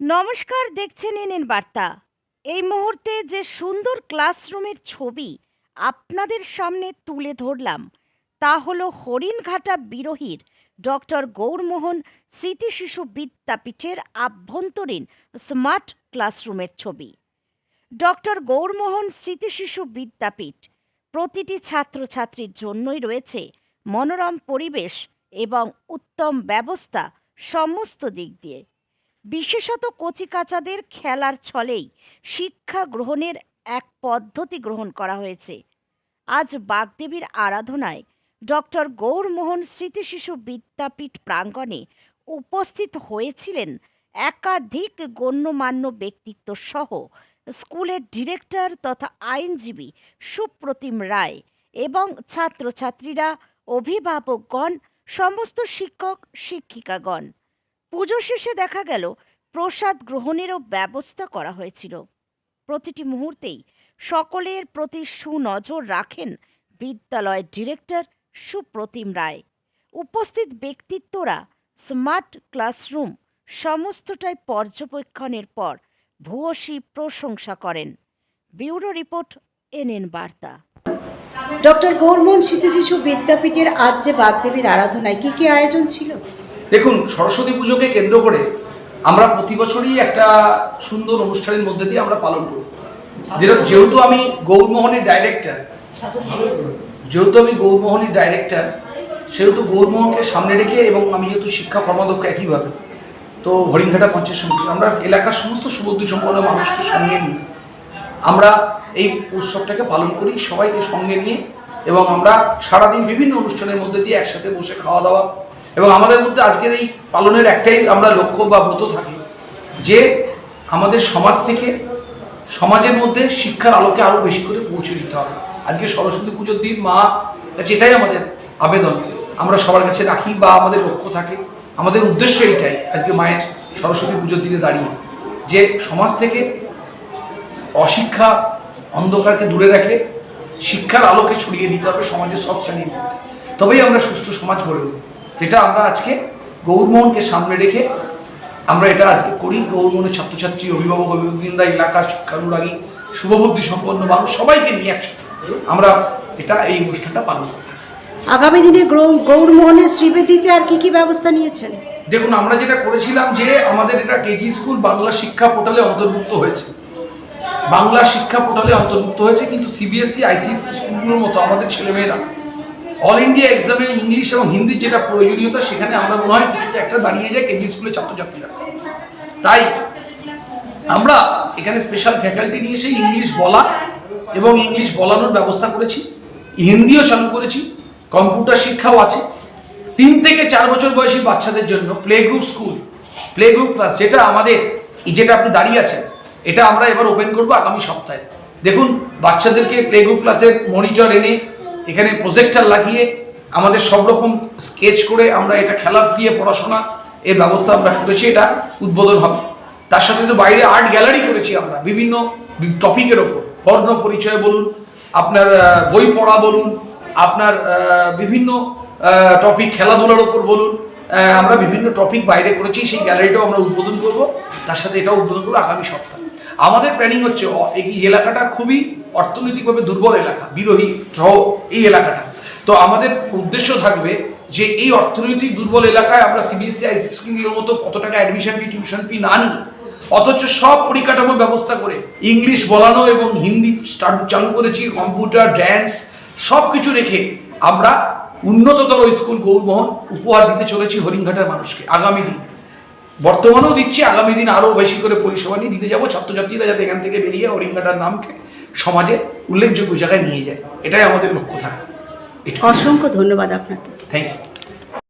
নমস্কার, দেখছেন এনএন বার্তা। এই মুহূর্তে যে সুন্দর ক্লাসরুমের ছবি আপনাদের সামনে তুলে ধরলাম, তা হলো হরিণঘাটা বিরোহীর ডক্টর গৌরমোহন স্মৃতি শিশু বিদ্যাপীঠের আভ্যন্তরীণ স্মার্ট ক্লাসরুমের ছবি। ডক্টর গৌরমোহন স্মৃতি শিশু বিদ্যাপীঠ প্রতিটি ছাত্রছাত্রীর জন্যই রয়েছে মনোরম পরিবেশ এবং উত্তম ব্যবস্থা সমস্ত দিক দিয়ে। বিশেষত কচিকাচাদের খেলার ছলেই শিক্ষা গ্রহণের এক পদ্ধতি গ্রহণ করা হয়েছে। আজ বাগদেবীর আরাধনায় ডক্টর গৌরমোহন স্মৃতি শিশু বিদ্যাপীঠ প্রাঙ্গণে উপস্থিত হয়েছিলেন একাধিক গণ্যমান্য ব্যক্তিত্ব সহ স্কুলের ডিরেক্টর তথা আইনজীবী সুপ্রতিম রায় এবং ছাত্রছাত্রীরা, অভিভাবকগণ, সমস্ত শিক্ষক, শিক্ষিকাগণ। পুজো শেষে দেখা গেল প্রসাদ গ্রহণেরও ব্যবস্থা করা হয়েছিল। প্রতিটি মুহূর্তেই সকলের প্রতি সুনজর রাখেন বিদ্যালয়ের ডিরেক্টর সুপ্রতিম রায়। উপস্থিত ব্যক্তিত্বরা স্মার্ট ক্লাসরুম সমস্তটাই পর্যবেক্ষণের পর ভূয়সী প্রশংসা করেন। ব্যুরো রিপোর্ট, এনএন বার্তা। ডক্টর গৌরমোহন স্মৃতি শিশু বিদ্যাপীঠের আজ যে বাগদেবীর আরাধনায় কি কি আয়োজন ছিল? দেখুন সরস্বতী পুজোকে কেন্দ্র করে আমরা প্রতি বছরই একটা সুন্দর অনুষ্ঠানের মধ্যে দিয়ে আমরা পালন করি। যেটা যেহেতু আমি গৌরমোহনের ডাইরেক্টর যেহেতু আমি গৌরমোহনের ডাইরেক্টর সেহেতু গৌরমোহনকে সামনে রেখে এবং আমি যেহেতু শিক্ষা কর্মাধ্যক্ষ একইভাবে তো হরিণঘাটা পঞ্চায়েত সমিতি আমরা এলাকার সমস্ত সুবুদ্ধি সম্পন্ন মানুষকে সঙ্গে নিয়ে আমরা এই উৎসবটাকে পালন করি সবাইকে সঙ্গে নিয়ে এবং আমরা সারাদিন বিভিন্ন অনুষ্ঠানের মধ্যে দিয়ে একসাথে বসে খাওয়া দাওয়া এবং আমাদের মধ্যে আজকের এই পালনের একটাই আমরা লক্ষ্য বা ব্রত থাকি, যে আমাদের সমাজ থেকে সমাজের মধ্যে শিক্ষার আলোকে আরও বেশি করে পৌঁছে দিতে হবে। আজকে সরস্বতী পুজোর দিন মা কাছে এটাই আমাদের আবেদন। আমরা সবার কাছে রাখি বা আমাদের লক্ষ্য থাকে। আমাদের উদ্দেশ্য এইটাই আজকে মায়ের সরস্বতী পুজোর দিনে দাঁড়িয়ে, যে সমাজ থেকে অশিক্ষা অন্ধকারকে দূরে রেখে শিক্ষার আলোকে ছড়িয়ে দিতে হবে সমাজের সব শ্রেণির মধ্যে। তবেই আমরা সুষ্ঠু সমাজ গড়ে উঠব। যেটা আমরা আজকে গৌরমোহনকে সামনে রেখে আমরা এটা আজকে করি। গৌরমোহনের ছাত্রছাত্রী অভিভাবক অভিভাবকবৃন্দা এলাকা শিক্ষানুরাগী শুভবুদ্ধি সম্পন্ন মানুষ সবাইকে নিয়ে একসাথে আমরা এটা এই অনুষ্ঠানটা পালন করি আগামী দিনে গ্রৌ- গৌরমোহনের শ্রীবেদিতে আর কি কি ব্যবস্থা নিয়েছেন? দেখুন আমরা যেটা করেছিলাম যে আমাদের এটা কেজি স্কুল বাংলা শিক্ষা পোর্টালে অন্তর্ভুক্ত হয়েছে। বাংলা শিক্ষা পোর্টালে অন্তর্ভুক্ত হয়েছে কিন্তু সিবিএসসি আইসিএসসি স্কুলগুলোর মতো আমাদের ছেলেমেয়েরা অল ইন্ডিয়া এক্সামে ইংলিশ এবং হিন্দির যেটা প্রয়োজনীয়তা, সেখানে আমরা মনে হয় কিছুটা একটা দাঁড়িয়ে যায় কেজি স্কুলের ছাত্রছাত্রীরা। তাই আমরা এখানে স্পেশাল ফ্যাকাল্টি নিয়ে এসে ইংলিশ বলা এবং ইংলিশ বলানোর ব্যবস্থা করেছি। হিন্দিও চালু করেছি কম্পিউটার শিক্ষাও আছে। তিন থেকে চার বছর বয়সী বাচ্চাদের জন্য play group school play group class যেটা আমাদের যেটা আপনি দাঁড়িয়ে আছেন, এটা আমরা এবার ওপেন করব আগামী সপ্তাহে। দেখুন, বাচ্চাদেরকে প্লে গ্রুপ ক্লাসের মনিটর এনে এখানে প্রজেক্টর লাগিয়ে আমাদের সব রকম স্কেচ করে আমরা এটা খেলার দিয়ে পড়াশোনা এর ব্যবস্থা আমরা করেছি, এটা উদ্বোধন হবে। তার সাথে তো বাইরে আর্ট গ্যালারি করেছি আমরা, বিভিন্ন টপিকের ওপর। বর্ণ পরিচয় বলুন, আপনার বই পড়া বলুন, আপনার বিভিন্ন টপিক খেলাধুলার ওপর বলুন আমরা বিভিন্ন টপিক বাইরে করেছি, সেই গ্যালারিটাও আমরা উদ্বোধন করব, তার সাথে এটাও উদ্বোধন করব আগামী সপ্তাহে। আমাদের প্ল্যানিং হচ্ছে, এই এলাকাটা খুবই অর্থনৈতিকভাবে দুর্বল এলাকা, বিরোহী সহ এই এলাকাটা। তো আমাদের উদ্দেশ্য থাকবে যে এই অর্থনৈতিক দুর্বল এলাকায় আমরা সিবিএসসি আইসি স্কুলগুলোর মতো কত টাকা অ্যাডমিশন ফি টিউশন ফি না নিই অথচ সব পরিকাঠামোর ব্যবস্থা করে ইংলিশ বলানো এবং হিন্দি স্টার্ট চালু করেছি কম্পিউটার ড্যান্স সব কিছু রেখে আমরা উন্নততর স্কুল গৌরমোহন উপহার দিতে চলেছি হরিণঘাটার মানুষকে আগামী দিন। বর্তমানেও দিচ্ছি আগামী দিন আরও বেশি করে পরিষেবা নিয়ে দিতে যাব। ছাত্রছাত্রীরা যাতে এখান থেকে বেরিয়ে অরিঙ্গাটার নামকে সমাজে উল্লেখযোগ্য জায়গায় নিয়ে যায়। এটাই আমাদের লক্ষ্য থাকে। অসংখ্য ধন্যবাদ আপনাকে। Thank you